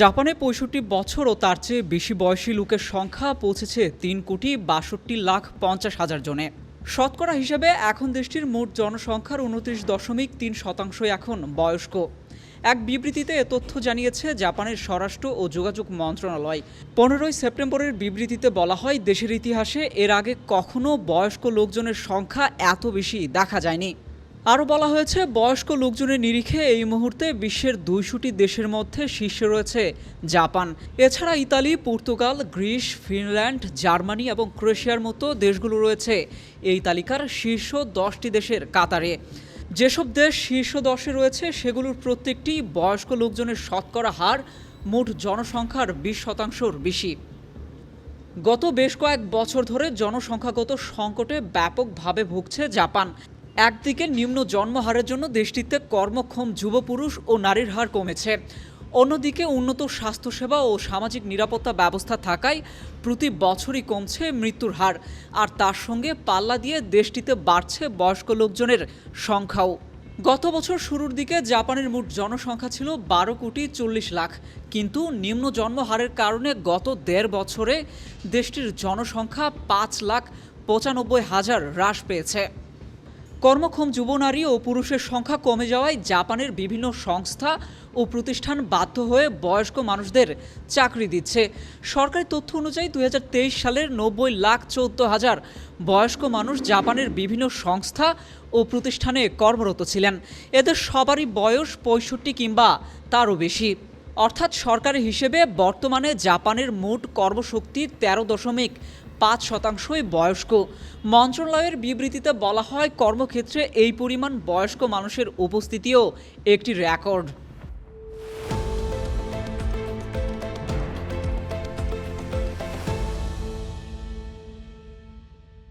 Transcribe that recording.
জাপানে পঁয়ষট্টি বছর ও তার চেয়ে বেশি বয়সী লোকের সংখ্যা পৌঁছেছে তিন কোটি বাষট্টি লাখ পঞ্চাশ হাজার জনে। শতকরা হিসেবে এখন দেশটির মোট জনসংখ্যার উনত্রিশ দশমিক তিন শতাংশই এখন বয়স্ক। এক বিবৃতিতে এ তথ্য জানিয়েছে জাপানের স্বরাষ্ট্র ও যোগাযোগ মন্ত্রণালয়। পনেরোই সেপ্টেম্বরের বিবৃতিতে বলা হয়, দেশের ইতিহাসে এর আগে কখনো বয়স্ক লোকজনের সংখ্যা এত বেশি দেখা যায়নি। আরও বলা হয়েছে, বয়স্ক লোকজনের নিরিখে এই মুহূর্তে বিশ্বের দুইশোটি দেশের মধ্যে শীর্ষে রয়েছে জাপান। এছাড়া Italy, Portugal, Greece, Finland, Germany এবং ক্রোয়েশিয়ার মতো দেশগুলো রয়েছে এই তালিকার শীর্ষ দশটি দেশের কাতারে। যেসব দেশ শীর্ষ দশে রয়েছে, সেগুলোর প্রত্যেকটি বয়স্ক লোকজনের শতকরা হার মোট জনসংখ্যার বিশ শতাংশর বেশি। গত বেশ কয়েক বছর ধরে জনসংখ্যাগত সংকটে ব্যাপকভাবে ভুগছে জাপান। একদিকে নিম্ন জন্মহারের জন্য দেশটিতে কর্মক্ষম যুবপুরুষ ও নারীর হার কমেছে। অন্যদিকে উন্নত স্বাস্থ্যসেবা ও সামাজিক নিরাপত্তা ব্যবস্থা থাকায় প্রতি বছরই কমছে মৃত্যুর হার। আর তার সঙ্গে পাল্লা দিয়ে দেশটিতে বাড়ছে বয়স্ক লোকজনের সংখ্যাও। গত বছর শুরুর দিকে জাপানের মোট জনসংখ্যা ছিল বারো কোটি চল্লিশ লাখ। কিন্তু নিম্ন জন্মহারের কারণে গত দেড় বছরে দেশটির জনসংখ্যা পাঁচ লাখ পঁচানব্বই হাজার হ্রাস পেয়েছে। কর্মক্ষম যুব নারী ও পুরুষের সংখ্যা কমে যাওয়ায় জাপানের বিভিন্ন সংস্থা ও প্রতিষ্ঠান বাধ্য হয়ে বয়স্ক মানুষদের চাকরি দিচ্ছে। সরকারি তথ্য অনুযায়ী দুই হাজার তেইশ সালের নব্বই লাখ চোদ্দ হাজার বয়স্ক মানুষ জাপানের বিভিন্ন সংস্থা ও প্রতিষ্ঠানে কর্মরত ছিলেন। এদের সবারই বয়স পঁয়ষট্টি কিংবা তারও বেশি। অর্থাৎ সরকারি হিসেবে বর্তমানে জাপানের মোট কর্মশক্তি তেরো দশমিক পাঁচ শতাংশই বয়স্ক। মন্ত্রণালয়ের বিবৃতিতে বলা হয়, কর্মক্ষেত্রে এই পরিমাণ বয়স্ক মানুষের উপস্থিতিও একটি রেকর্ড